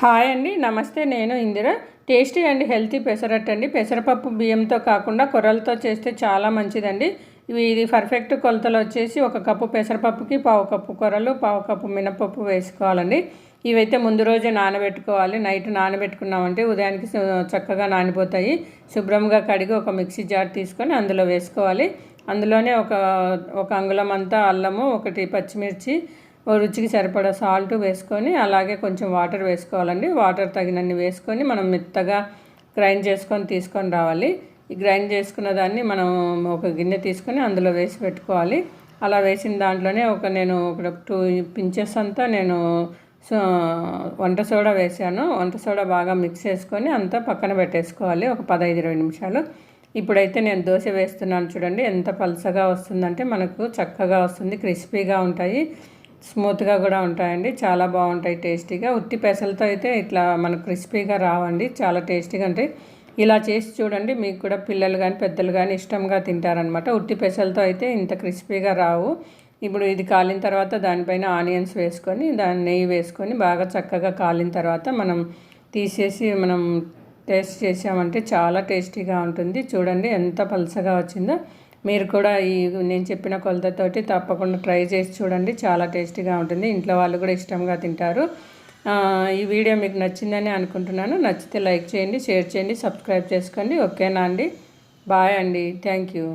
Hi అండి నమస్తే నేను Indira. Tasty and healthy pesarattu అండి. పెసరపప్పు బియ్యంతో కాకుండా కొర్రలతో చేస్తే చాలా మంచిదండి. ఇవి ఇది పర్ఫెక్ట్ కొలతలు వచ్చేసి ఒక కప్పు పెసరపప్పుకి పావు కప్పు కొర్రలు పావు కప్పు మినపప్పు వేసుకోవాలండి. ఇవైతే ముందు రోజే నానబెట్టుకోవాలి. నైట్ నానబెట్టుకున్నామంటే ఉదయానికి చక్కగా నానిపోతాయి. శుభ్రంగా కడిగి ఒక మిక్సీ జార్ తీసుకొని అందులో వేసుకోవాలి. అందులోనే ఒక ఒక అంగుళం అంతా అల్లము ఒకటి పచ్చిమిర్చి రుచికి సరిపడా సాల్ట్ వేసుకొని అలాగే కొంచెం వాటర్ వేసుకోవాలండి. వాటర్ తగినన్ని వేసుకొని మనం మెత్తగా గ్రైండ్ చేసుకొని తీసుకొని రావాలి. ఈ గ్రైండ్ చేసుకున్న దాన్ని మనం ఒక గిన్నె తీసుకొని అందులో వేసి పెట్టుకోవాలి. అలా వేసిన దాంట్లోనే ఒక నేను ఒక టూ పించెస్ అంతా నేను వంట సోడా వేసాను. వంట సోడా బాగా మిక్స్ చేసుకొని అంతా పక్కన పెట్టేసుకోవాలి. ఒక పదహైదు ఇరవై నిమిషాలు. ఇప్పుడైతే నేను దోశ వేస్తున్నాను చూడండి. ఎంత పలసగా వస్తుందంటే మనకు చక్కగా వస్తుంది క్రిస్పీగా ఉంటాయి. స్మూత్గా కూడా ఉంటాయండి. చాలా బాగుంటాయి టేస్టీగా. ఉత్తి పెసలతో అయితే ఇట్లా మనకు క్రిస్పీగా రావండి. చాలా టేస్టీగా ఉంటాయి. ఇలా చేసి చూడండి. మీకు కూడా పిల్లలు కానీ పెద్దలు కానీ ఇష్టంగా తింటారనమాట ఉట్టి పెసలతో అయితే ఇంత క్రిస్పీగా రావు. ఇప్పుడు ఇది కాలిన తర్వాత దానిపైన ఆనియన్స్ వేసుకొని దాని నెయ్యి వేసుకొని బాగా చక్కగా కాలిన తర్వాత మనం తీసేసి మనం టేస్ట్ చేసామంటే చాలా టేస్టీగా ఉంటుంది. చూడండి ఎంత పలసగా వచ్చిందో. మీరు కూడా ఈ నేను చెప్పిన కొలతతోటి తప్పకుండా ట్రై చేసి చూడండి. చాలా టేస్టీగా ఉంటుంది. ఇంట్లో వాళ్ళు కూడా ఇష్టంగా తింటారు. ఈ వీడియో మీకు నచ్చిందని అనుకుంటున్నాను. నచ్చితే లైక్ చేయండి షేర్ చేయండి సబ్స్క్రైబ్ చేసుకోండి. ఓకేనా అండి? బాయ్ అండి. Thank you.